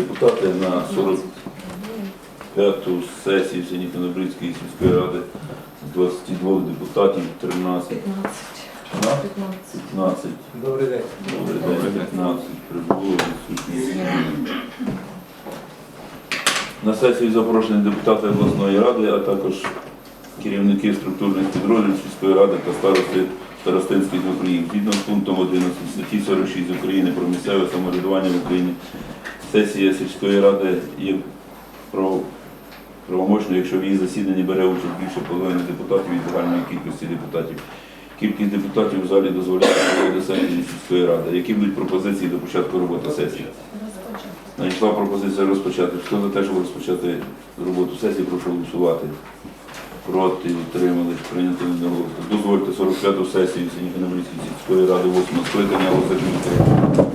депутати на 45-ту сесію Синіконобрицької сільської ради з 22 депутатів 13, 15. 15. 15. Добрий день. Добрий день, 15 прибуло відсутні. На сесію запрошені депутати обласної ради, а також керівники структурних підрозділів сільської ради та старости старостинських округів. Згідно з пунктом 11 статті 46 України про місцеве самоврядування в Україні, сесія сільської ради є правомочною, якщо в її засіданні бере участь більше половини депутатів від загальної кількості депутатів. Кількість депутатів в залі дозволяє проводити сільської ради. Які будуть пропозиції до початку роботи сесії? Надійшла пропозиція розпочати. Хто за те, щоб розпочати роботу сесії, прошу голосувати. Проти, утримались, прийнято одноголосно. Дозвольте 45-ту сесію Синікономрійської сільської ради 8 скликання розгляду.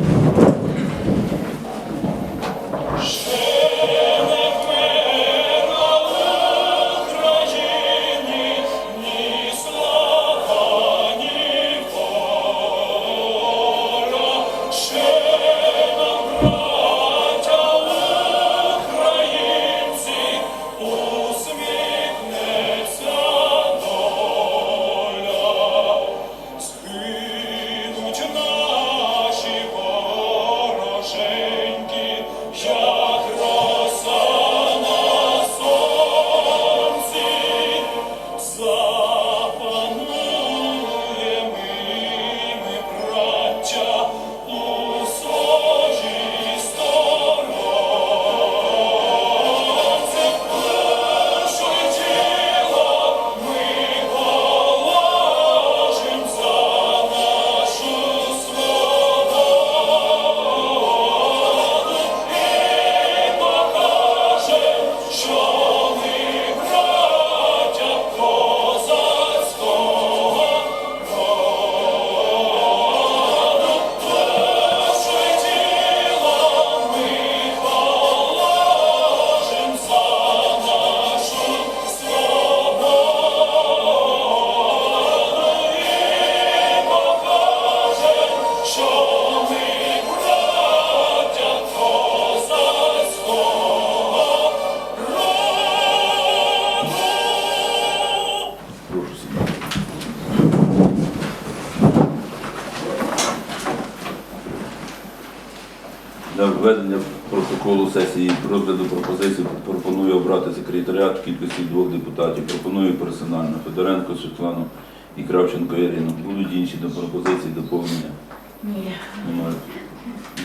Протоколу сесії розгляду пропозицій пропоную обрати секретаріат в кількості двох депутатів. Пропоную персонально Федоренко Світлану і Кравченко Ірину. Будуть інші до пропозиції, доповнення? Ні. Немає.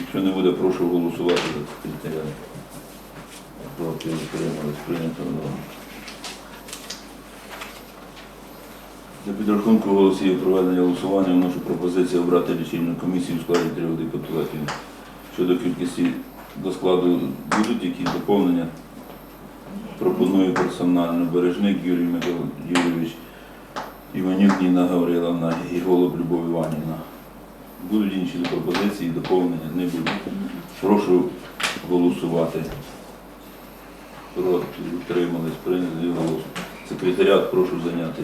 Якщо не буде, прошу голосувати за секретаріат. Проти утримались, прийнято. Для підрахунку голосів проведення голосування вношу пропозицію обрати лічильну комісію у складі трьох депутатів. Щодо кількості до складу будуть якісь доповнення. Пропоную персонально Бережник Юрій Юрійович, Іванюк Ніна Гавриловна і Голуб Любов Іванівна. Будуть інші пропозиції, доповнення не будуть. Прошу голосувати. Проти, утримались, прийняли голос. Секретаріат прошу зайняти.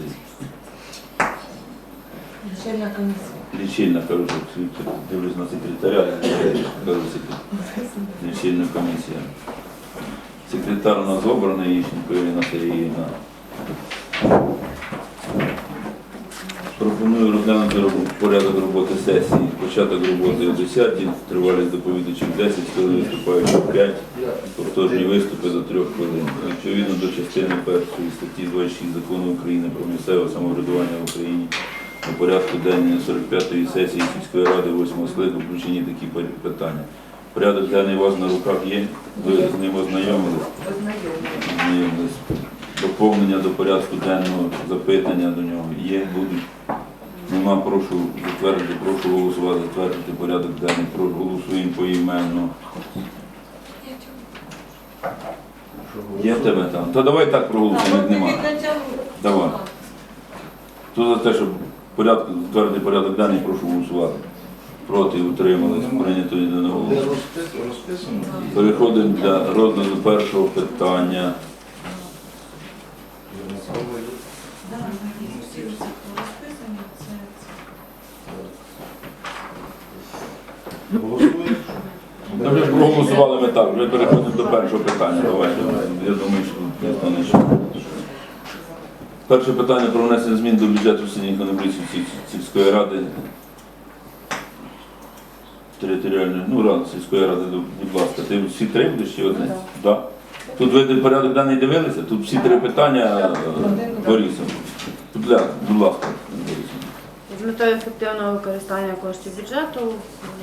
Лічильна комісія. Лічильна, кажу, дивлюсь на секретаря, кажу, лічильна комісія. Секретар у нас обраний, Іщенко Ірина Сергіївна. Пропоную розглянути порядок роботи сесії. Початок роботи о 10, тривалість доповідачів 10, хвилин виступаючих 5, повторні виступи до 3 хвилин. Відповідно до частини першої статті 26 Закону України про місцеве самоврядування в Україні порядку денного 45-ї сесії сільської ради 8 склику включені такі питання. Порядок денний у вас на руках є, ви з ним ознайомились? Ознайомились. Доповнення до порядку денного, запитання до нього є, будуть. Нема, прошу затвердити, прошу голосувати, затвердити порядок денний, прошу голосуємо поіменно. Є в тебе там? То давай так проголосуємо, як нема. Давай. Хто за те, щоб порядок, затвердити порядок денний, прошу голосувати. Проти, утримались, прийнято єдиного Де голосу. Переходимо для розгляду першого питання. Голосуєш? Та вже проголосували. Голосували ми так, вже переходимо до першого питання. Давайте. Я думаю, що не ще. Перше питання про внесення змін до бюджету Синіх Конобрійської сільської ради. Територіальної, ну, ради сільської ради, будь ласка. Ти всі три будеш чи одне? Да. Тут ви порядок денний дивилися? Тут всі три питання е, Борисом. Будь ласка, будь ласка, Борисом. З метою ефективного використання коштів бюджету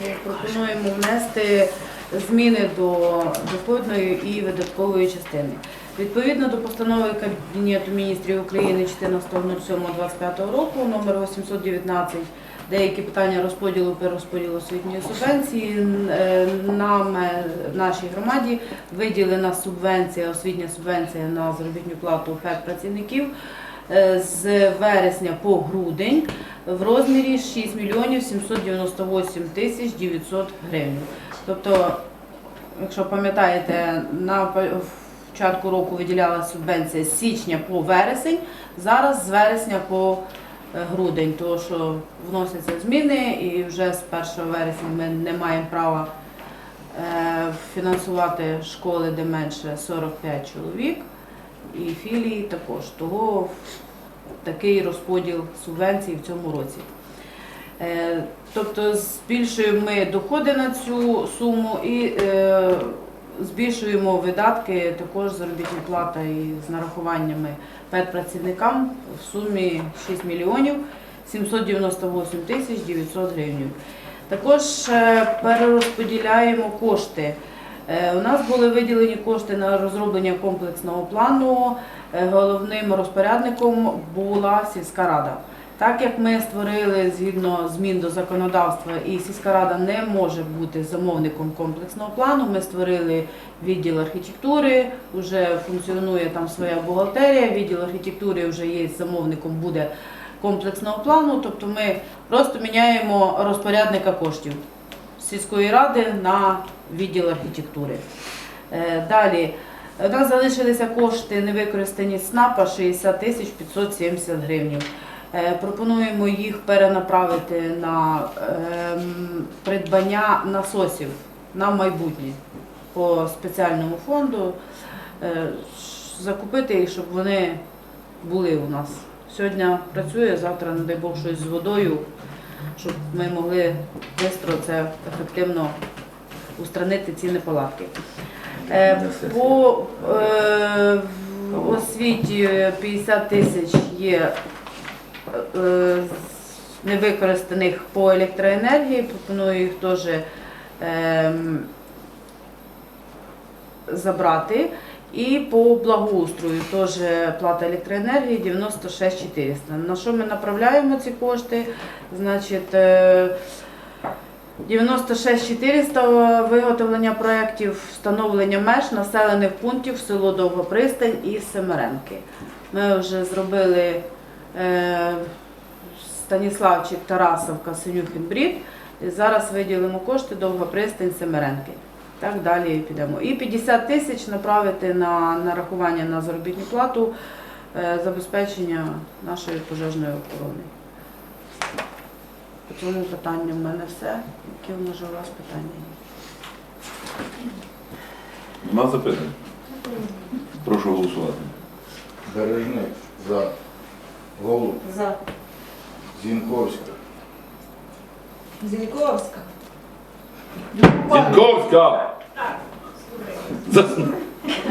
ми пропонуємо внести зміни до доходної і видаткової частини. Відповідно до постанови Кабінету міністрів України 14.07.25 року номер 819 деякі питання розподілу перерозподілу освітньої субвенції е, нам, е, нашій громаді виділена субвенція, освітня субвенція на заробітну плату ФЕД працівників е, з вересня по грудень в розмірі 6 мільйонів 798 тисяч 900 гривень. Тобто, якщо пам'ятаєте, на початку року виділялася субвенція з січня по вересень, зараз з вересня по е, грудень, тому що вносяться зміни і вже з 1 вересня ми не маємо права е, фінансувати школи, де менше 45 чоловік, і філії також. Того такий розподіл субвенцій в цьому році. Е, Тобто збільшуємо ми доходи на цю суму і збільшуємо видатки, також заробітна плата і з нарахуваннями педпрацівникам в сумі 6 мільйонів 798 тисяч 900 гривень. Також е, перерозподіляємо кошти. Е, У нас були виділені кошти на розроблення комплексного плану. Е, Головним розпорядником була сільська рада. Так як ми створили згідно змін до законодавства, і сільська рада не може бути замовником комплексного плану, ми створили відділ архітектури, вже функціонує там своя бухгалтерія. Відділ архітектури вже є замовником буде комплексного плану. Тобто ми просто міняємо розпорядника коштів сільської ради на відділ архітектури. Е, Далі. У нас залишилися кошти невикористані СНАПа 60 тисяч 570 гривень. Е, Пропонуємо їх перенаправити на ем, придбання насосів на майбутнє по спеціальному фонду, е, закупити їх, щоб вони були у нас. Сьогодні працює, завтра, не дай Бог, щось з водою, щоб ми могли швидко це ефективно устранити ці неполадки. Е, По освіті 50 тисяч є невикористаних по електроенергії. Пропоную їх теж ем, забрати. І по благоустрою теж плата електроенергії 96 400. На що ми направляємо ці кошти? Значить, е, 96 400 виготовлення проєктів встановлення меж населених пунктів село Довгопристань і Семеренки. Ми вже зробили е, Станіславчик, Тарасовка, Синюхін, Брід. Зараз виділимо кошти Довгопристань, Семеренки. Так далі підемо. І 50 тисяч направити на нарахування на заробітну плату е, забезпечення нашої пожежної охорони. По цьому питанню в мене все. Які може у вас питання є? Нема запитань? Прошу голосувати. Бережник за. Голуб. За. Зінковська. Зіньковська. Зінковська! За-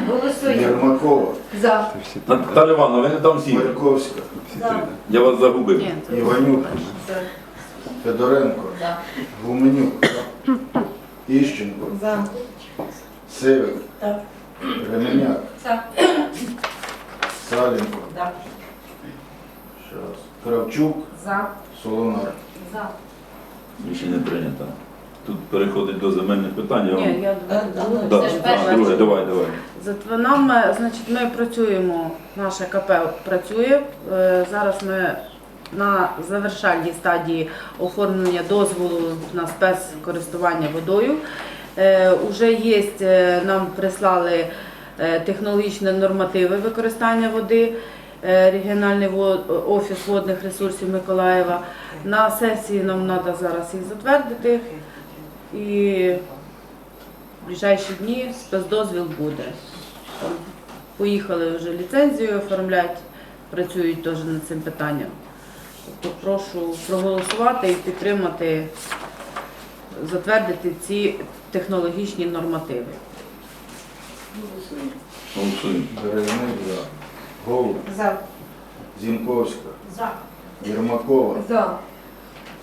Голосуємо. Єрмакова. За. Наталя Івановна, ви не там всі. Марковська. Я вас загубив. Іванюк. Федоренко. За. Гуменюк. Іщенко. За. Сивик. Так. Ременяк. За. Саленко. Да. Ще раз. Кравчук. За. Солонар. За. Рішення прийнято. Тут переходить до земельних питань. Я Ні, вам... я Да, Да, Це ж перше. друге, давай, давай. За нам, е, значить, ми працюємо, наше КП працює. Е, Зараз ми на завершальній стадії оформлення дозволу на спецкористування водою. Е, Уже є, е, нам прислали е, технологічні нормативи використання води. Е, Регіональний офіс водних ресурсів Миколаєва. На сесії нам треба зараз їх затвердити. І в ближайші дні спецдозвіл буде. Там поїхали вже ліцензію оформляти, працюють теж над цим питанням. Тобто прошу проголосувати і підтримати, затвердити ці технологічні нормативи. Голосуємо. За. Голуб. За. Зінковська. За. Єрмакова. За.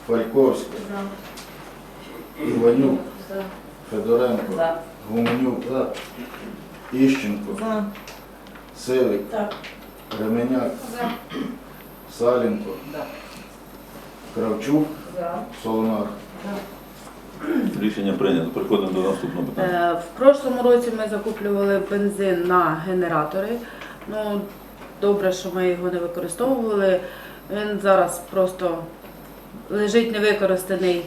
Фальковська. За. Іванюк. За. Федоренко. За. Гуменюк. Іщенко. За. Сивик. Так. Ременяк. За. Салінко. За. Кравчук. За. Солонар. Рішення прийнято. Переходимо до наступного питання. Е, В прошлому році ми закуплювали бензин на генератори. Ну, добре, що ми його не використовували. Він зараз просто лежить невикористаний.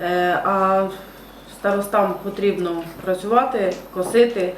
Е, А старостам потрібно працювати, косити.